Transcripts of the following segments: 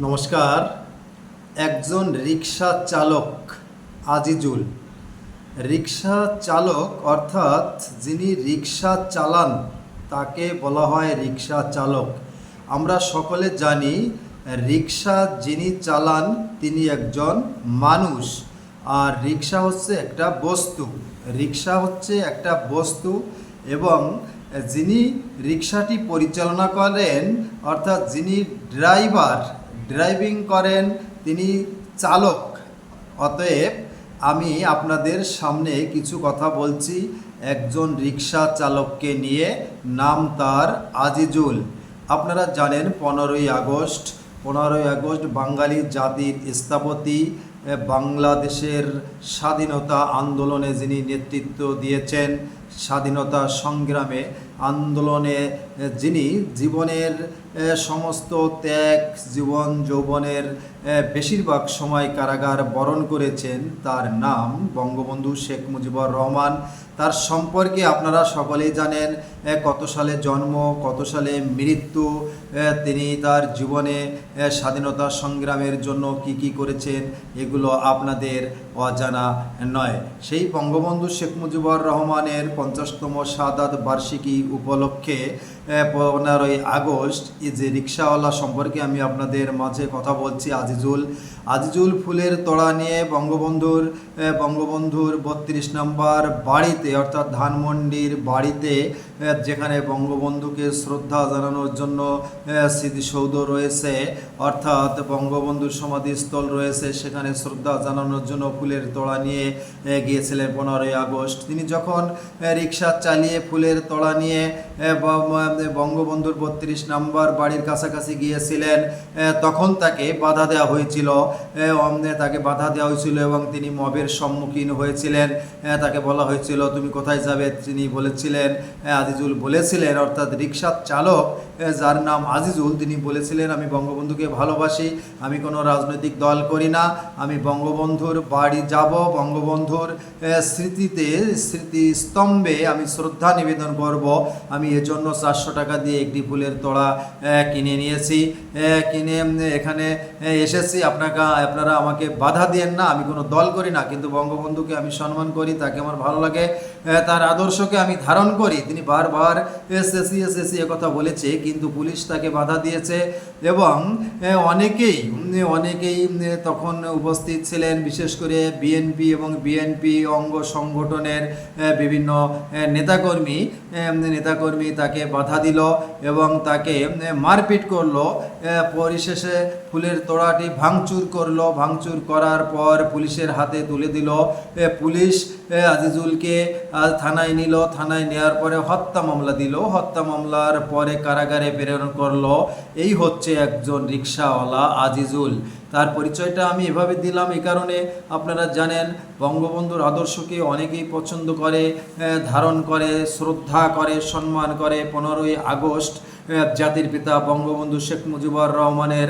নমস্কার। একজন রিক্সা চালক আজিজুল। রিক্সা চালক অর্থাৎ যিনি রিক্সা চালান, তাকে বলা হয় রিক্সা চালক। আমরা সকলে জানি রিক্সা যিনি চালান, তিনি একজন মানুষ। আর রিক্সা হচ্ছে একটা বস্তু। রিক্সা হচ্ছে একটা বস্তু এবং যিনি রিক্সাটি পরিচালনা করেন, অর্থাৎ যিনি ড্রাইভার ড্রাইভিং করেন তিনি চালক। অতএব আমি আপনাদের সামনে কিছু কথা বলছি। একজন রিক্সা চালককে নিয়ে, নাম তার আজিজুল। আপনারা জানেন পনেরোই আগস্ট পনেরোই আগস্ট বাঙালি জাতির স্থপতি বাংলাদেশের স্বাধীনতা আন্দোলনে যিনি নেতৃত্ব দিয়েছেন স্বাধীনতা সংগ্রামে আন্দোলনে যিনি জীবনের সমস্ত ত্যাগ, জীবন, যৌবনের বেশিরভাগ সময় কারাগার বরণ করেছেন, তার নাম বঙ্গবন্ধু শেখ মুজিবুর রহমান। তার সম্পর্কে আপনারা সকলেই জানেন কত সালে জন্ম, কত সালে মৃত্যু তিনি তার জীবনে স্বাধীনতা সংগ্রামের জন্য কি কি করেছেন, এগুলো আপনাদের অজানা নয়। সেই বঙ্গবন্ধু শেখ মুজিবুর রহমানের পঞ্চাশতম সাদাত বার্ষিকী উপলক্ষে পনেরোই আগস্ট এই যে রিক্সাওয়ালা সম্পর্কে আমি আপনাদের মাঝে কথা বলছি, আজিজুল। আজিজুল ফুলের তোড়া নিয়ে বঙ্গবন্ধুর বঙ্গবন্ধুর বত্রিশ নম্বর বাড়িতে, অর্থাৎ ধানমন্ডির বাড়িতে যেখানে বঙ্গবন্ধুকে শ্রদ্ধা জানানোর জন্য স্মৃতিসৌধ রয়েছে, অর্থাৎ বঙ্গবন্ধুর সমাধিস্থল রয়েছে, সেখানে শ্রদ্ধা জানানোর জন্য ফুলের তোড়া নিয়ে গিয়েছিলেন পনেরোই আগস্ট। তিনি যখন রিক্সা চালিয়ে ফুলের তোড়া নিয়ে ব- বঙ্গবন্ধুর বত্রিশ নম্বর বাড়ির কাছাকাছি গিয়েছিলেন তখন তাকে বাধা দেওয়া হয়েছিল। তাকে বাধা দেওয়া হয়েছিল এবং তিনি মবের সম্মুখীন হয়েছিলেন। তাকে বলা হয়েছিল, তুমি কোথায় যাবে? তিনি বলেছিলেন আজিজুল বলেছিলেন, অর্থাৎ রিক্সার চালক যার নাম আজিজুল, তিনি বলেছিলেন, আমি বঙ্গবন্ধুকে ভালোবাসি, আমি কোনো রাজনৈতিক দল করি না, আমি বঙ্গবন্ধুর বাড়ি যাব, বঙ্গবন্ধুর স্মৃতিতে, স্মৃতিস্তম্ভে আমি শ্রদ্ধা নিবেদন করব, আমি এজন্য চারশো টাকা দিয়ে একটি ফুলের তোড়া কিনে নিয়েছি। কিনে এখানে এসেছি। আপনাকে, আপনারা আমাকে বাধা দিয়েন না, আমি কোনো দল করি না, কিন্তু বঙ্গবন্ধুকে আমি সম্মান করি, তাকে আমার ভালো লাগে। তার আদর্শকে আমি ধারণ করি। তিনি বারবার এসএসসি এসএসসি কথা বলেছে, কিন্তু পুলিশ তাকে বাধা দিয়েছে এবং অনেকেই অনেকেই তখন উপস্থিত ছিলেন, বিশেষ করে বিএনপি এবং বিএনপি অঙ্গ সংগঠনের বিভিন্ন নেতাকর্মী নেতাকর্মী তাকে বাধা দিল এবং তাকে মারপিট করল পরিশেষে ফুলের তোড়াটি ভাঙচুর করল। ভাঙচুর করার পর পুলিশের হাতে তুলে দিল। পুলিশ আজিজুলকে আজ থানায় নিল, থানায় নেওয়ার পরে হত্যা মামলা দিল। হত্যা মামলার পরে কারাগারে প্রেরণ করল। এই হচ্ছে একজন রিক্সাওয়ালা আজিজুল। তার পরিচয়টা আমি এভাবে দিলাম এ কারণে আপনারা জানেন, বঙ্গবন্ধুর আদর্শকে অনেকেই পছন্দ করে ধারণ করে, শ্রদ্ধা করে, সম্মান করে। পনেরোই আগস্ট জাতির পিতা বঙ্গবন্ধু শেখ মুজিবুর রহমানের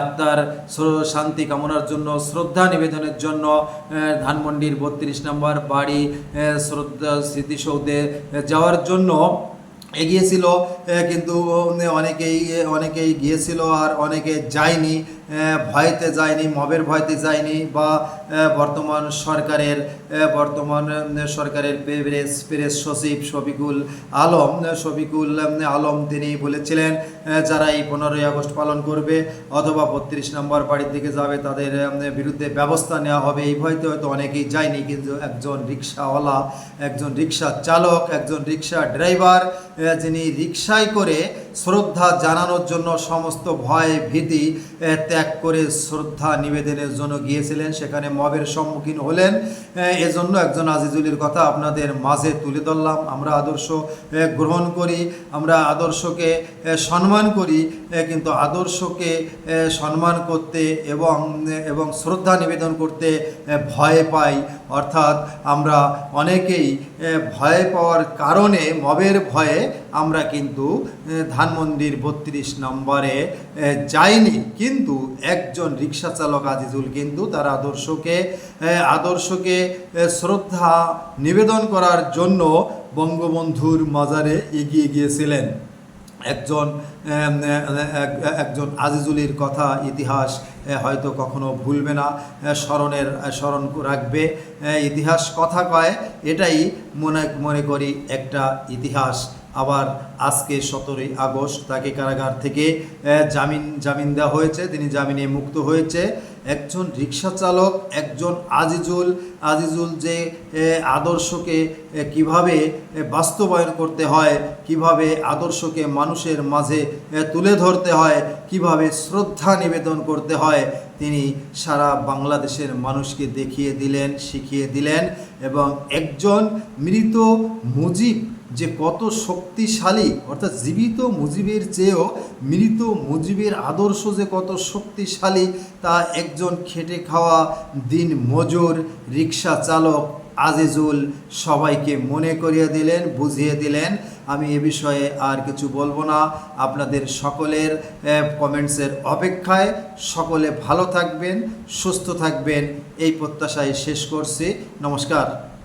আত্মার শান্তি কামনার জন্য, শ্রদ্ধা নিবেদনের জন্য ধানমন্ডির বত্রিশ নম্বর বাড়ি শ্রদ্ধা স্মৃতিসৌধে যাওয়ার জন্য এগিয়েছিল কিন্তু অনেকেই অনেকেই গিয়েছিল আর অনেকে যায়নি। ভয়তে যায়নি, মবের ভয়তে যায়নি বা বর্তমান সরকারের বর্তমান সরকারের প্রেস প্রেস সচিব শফিকুল আলম শফিকুল আলম তিনি বলেছিলেন যারা এই পনেরোই আগস্ট পালন করবে অথবা বত্রিশ নম্বর বাড়ির দিকে যাবে তাদের বিরুদ্ধে ব্যবস্থা নেওয়া হবে। এই ভয়তে হয়তো অনেকেই যায়নি, কিন্তু একজন রিক্সাওয়ালা, একজন রিক্সা চালক, একজন রিক্সা ড্রাইভার যিনি রিক্সায় করে শ্রদ্ধা জানানোর জন্য সমস্ত ভয় ভীতি ত্যাগ করে শ্রদ্ধা নিবেদনের জন্য গিয়েছিলেন। সেখানে মবের সম্মুখীন হলেন। এজন্য একজন আজিজুলের কথা আপনাদের মাঝে তুলে ধরলাম। আমরা আদর্শ গ্রহণ করি, আমরা আদর্শকে সম্মান করি কিন্তু আদর্শকে সম্মান করতে এবং এবং শ্রদ্ধা নিবেদন করতে ভয় পাই। অর্থাৎ আমরা অনেকেই ভয় পাওয়ার কারণে, মবের ভয়ে আমরা কিন্তু ধানমন্দির বত্রিশ নম্বরে যাইনি। কিন্তু একজন রিক্সা চালক আজিজুল কিন্তু তার আদর্শকে আদর্শকে শ্রদ্ধা নিবেদন করার জন্য বঙ্গবন্ধুর মাজারে এগিয়ে গিয়েছিলেন। একজন একজন আজিজুলির কথা ইতিহাস হয়তো কখনো ভুলবে না স্মরণের স্মরণ রাখবে। ইতিহাস কথা কয়, এটাই মনে মনে করি একটা ইতিহাস। আবার আজকে সতেরোই আগস্ট, তাকে কারাগার থেকে জামিন জামিন দেওয়া হয়েছে, তিনি জামিনে মুক্ত হয়েছে। একজন রিক্সা চালক, একজন আজিজুল আজিজুল যে আদর্শকে কীভাবে বাস্তবায়ন করতে হয়, কীভাবে আদর্শকে মানুষের মাঝে তুলে ধরতে হয়, কীভাবে শ্রদ্ধা নিবেদন করতে হয়, তিনি সারা বাংলাদেশের মানুষকে দেখিয়ে দিলেন, শিখিয়ে দিলেন এবং একজন মৃত মুজিব যে কত শক্তিশালী, অর্থাৎ জীবিত মুজিবের চেয়েও মৃত মুজিবের আদর্শ যে কত শক্তিশালী, তা একজন খেটে খাওয়া দিন মজুর রিক্সা চালক আজিজুল সবাইকে মনে করিয়ে দিলেন, বুঝিয়ে দিলেন। আমি এ বিষয়ে আর কিছু বলব না। আপনাদের সকলের কমেন্টসের অপেক্ষায় সকলে ভালো থাকবেন, সুস্থ থাকবেন। এই প্রত্যাশায় শেষ করছি। নমস্কার।